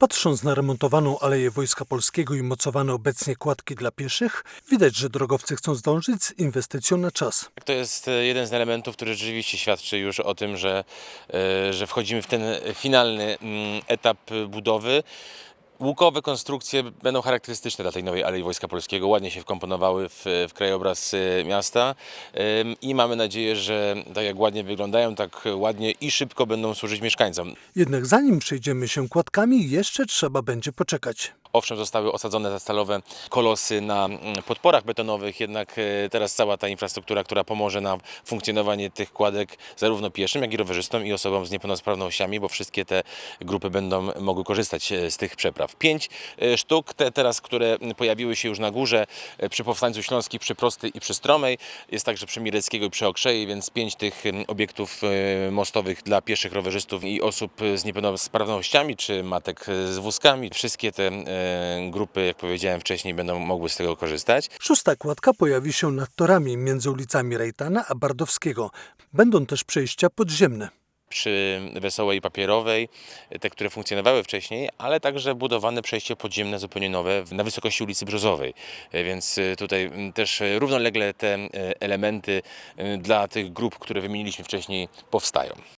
Patrząc na remontowaną Aleję Wojska Polskiego i mocowane obecnie kładki dla pieszych, widać, że drogowcy chcą zdążyć z inwestycją na czas. To jest e, jeden z elementów, który rzeczywiście świadczy już o tym, że, e, że wchodzimy w ten finalny mm, etap budowy. Łukowe konstrukcje będą charakterystyczne dla tej nowej Alei Wojska Polskiego. Ładnie się wkomponowały w, w krajobraz e, miasta i mamy nadzieję, że tak jak ładnie wyglądają, tak ładnie i szybko będą służyć mieszkańcom. Jednak zanim przejdziemy się kładkami, jeszcze trzeba będzie poczekać. Owszem, zostały osadzone te stalowe kolosy na mm, podporach betonowych, jednak e, teraz cała ta infrastruktura, która pomoże na funkcjonowanie tych kładek zarówno pieszym, jak i rowerzystom i osobom z niepełnosprawnościami, bo wszystkie te grupy będą mogły korzystać e, z tych przepraw. Pięć e, sztuk, te teraz, które pojawiły się już na górze przy Powstańcu Śląskich, przy Prosty i przy Stromej, jest także przy Mireckiego i przy Okrzei, więc pięć tych obiektów mostowych dla pieszych, rowerzystów i osób z niepełnosprawnościami, czy matek z wózkami. Wszystkie te grupy, jak powiedziałem wcześniej, będą mogły z tego korzystać. Szósta kładka pojawi się nad torami między ulicami Rejtana a Bardowskiego. Będą też przejścia podziemne. Przy Wesołej Papierowej, te, które funkcjonowały wcześniej, ale także budowane przejście podziemne zupełnie nowe na wysokości ulicy Brzozowej. E, Więc e, tutaj też e, równolegle te e, elementy e, dla tych grup, które wymieniliśmy wcześniej, powstają.